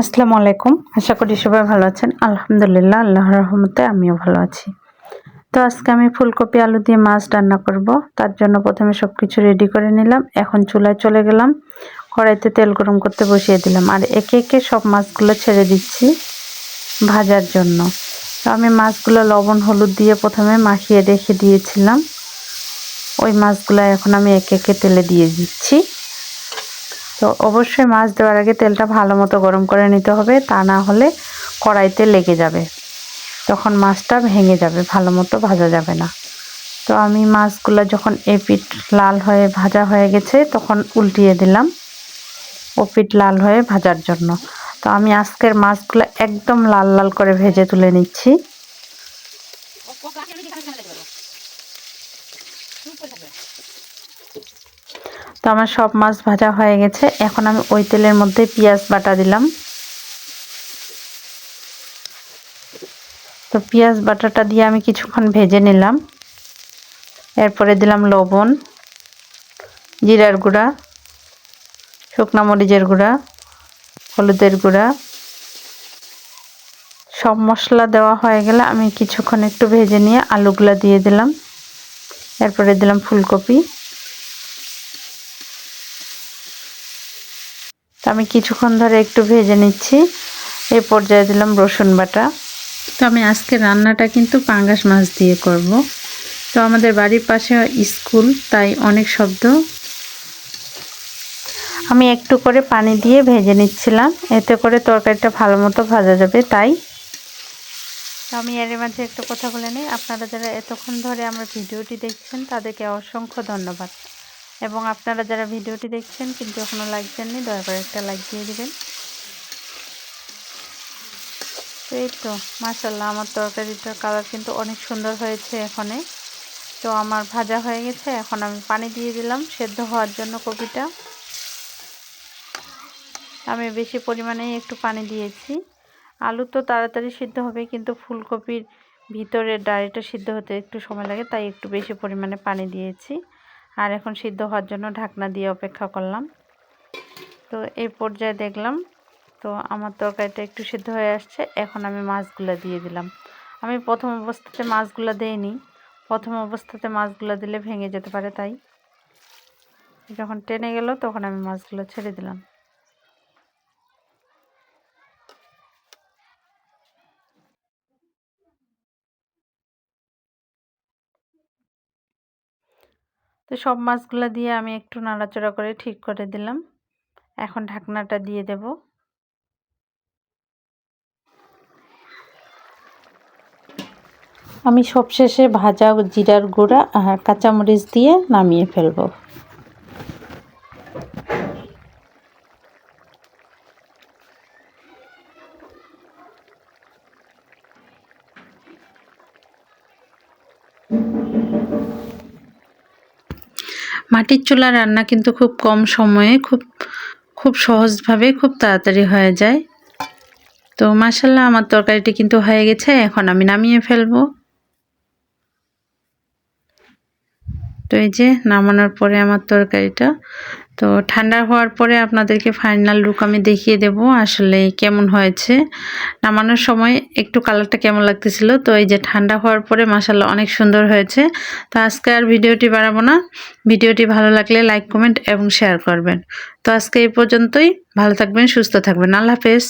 আসসালামু আলাইকুম। আশা করি সবাই ভালো আছেন। আলহামদুলিল্লাহ, আল্লাহর রহমতে আমিও ভালো আছি। তো আজকে আমি ফুলকপি, আলু দিয়ে মাছ রান্না করব। তার জন্য প্রথমে সব কিছু রেডি করে নিলাম। এখন চুলায় চলে গেলাম। কড়াইতে তেল গরম করতে বসিয়ে দিলাম। আর একে একে সব মাছগুলো ছেড়ে দিচ্ছি ভাজার জন্য। তো আমি মাছগুলো লবণ, হলুদ দিয়ে প্রথমে মাখিয়ে রেখে দিয়েছিলাম। ওই মাছগুলো এখন আমি একে একে তেলে দিয়ে দিচ্ছি। তো অবশ্যই মাছ দেওয়ার আগে তেলটা ভালো মতো গরম করে নিতে হবে তা না হলে কড়াইতে লেগে যাবে তখন মাছটা ভেঙে যাবে ভালো মতো ভাজা যাবে না তো আমি মাছগুলো যখন এপিট লাল হয়ে ভাজা হয়ে গেছে তখন উল্টিয়ে দিলাম ওপিট লাল হয়ে ভাজার জন্য তো আমি আজকের মাছগুলো একদম লাল লাল করে ভেজে তুলে নিচ্ছি আমার সব মাছ ভাজা হয়ে গেছে। এখন আমি ওই তেলের মধ্যে পেঁয়াজ বাটা দিলাম। তো পেঁয়াজ বাটাটা দিয়ে আমি কিছুক্ষণ ভেজে নিলাম। এরপরে দিলাম লবণ, জিরার গুঁড়া, শুকনা মরিচের গুঁড়া, হলুদের গুঁড়া। সব মশলা দেওয়া হয়ে গেলে আমি কিছুক্ষণ একটু ভেজে নিয়ে আলুগুলা দিয়ে দিলাম। এরপরে দিলাম ফুলকপি। আমি কিছুক্ষণ ধরে একটু ভেজে নিচ্ছি। এই পর্যায়ে দিলাম রসুন বাটা। তো আমি আজকে রান্নাটা কিন্তু পাঙ্গাস মাছ দিয়ে করব। তো আমাদের বাড়ির পাশে স্কুল তাই অনেক শব্দ। আমি একটু করে পানি দিয়ে ভেজে নিচ্ছিলাম। এতে করে তরকারিটা ভালো মতো ভাজা যাবে তাই। আমি এর মাঝে একটু কথা বলে নিই। আপনারা যারা এতক্ষণ ধরে আমার ভিডিওটি দেখছেন তাদেরকে অসংখ্য ধন্যবাদ। এবং আপনারা যারা ভিডিওটি দেখছেন কিন্তু এখনও লাইক দেননি, দয়া করে একটা লাইক দিয়ে দিবেন। এই তো মাসাল্লাহ আমার তরকারিটার কালার কিন্তু অনেক সুন্দর হয়েছে এখানে। তো আমার ভাজা হয়ে গেছে, এখন আমি পানি দিয়ে দিলাম সেদ্ধ হওয়ার জন্য কপিটা। আমি বেশি পরিমাণেই একটু পানি দিয়েছি। আলু তো তাড়াতাড়ি সিদ্ধ হবে, কিন্তু ফুলকপির ভিতরের ডাড়িটা সিদ্ধ হতে একটু সময় লাগে, তাই একটু বেশি পরিমাণে পানি দিয়েছি। আর এখন সিদ্ধ হওয়ার জন্য ঢাকনা দিয়ে অপেক্ষা করলাম। তো এই পর্যায়ে দেখলাম, তো আমার তরকারিটা একটু সিদ্ধ হয়ে আসছে, এখন আমি মাছগুলো দিয়ে দিলাম। আমি প্রথম অবস্থাতে মাছগুলো দেইনি, প্রথম অবস্থাতে মাছগুলো দিলে ভেঙে যেতে পারে তাই। যখন টেনে গেল তখন আমি মাছগুলো ছেড়ে দিলাম। তো সব মাছগুলো দিয়ে আমি একটু নাড়াচড়া করে ঠিক করে দিলাম। এখন ঢাকনাটা দিয়ে দেব। আমি সবশেষে ভাজা জিরার গুঁড়া আর কাঁচামরিচ দিয়ে নামিয়ে ফেলব। মাটির চুলা রান্না কিন্তু খুব কম সময়ে, খুব খুব সহজভাবে খুব তাড়াতাড়ি হয়ে যায়। তো মাসাল্লাহ আমার তরকারিটি কিন্তু হয়ে গেছে, এখন আমি নামিয়ে ফেলব। তো এই যে নামানোর পরে আমার তরকারিটা তো ঠান্ডা হওয়ার পরে আপনাদেরকে ফাইনাল লুক আমি দেখিয়ে দেব, আসলে কেমন হয়েছে। নামানোর সময় একটু কালারটা কেমন লাগতেছিল, তো এই যে ঠান্ডা হওয়ার পরে মাসাল্লাহ অনেক সুন্দর হয়েছে। তো আজকে আর ভিডিওটি বাড়াবো না, ভিডিওটি ভালো লাগলে লাইক কমেন্ট এবং শেয়ার করবেন। তো আজকে এই পর্যন্তই, ভালো থাকবেন, সুস্থ থাকবেন, আল্লাহ হাফেজ।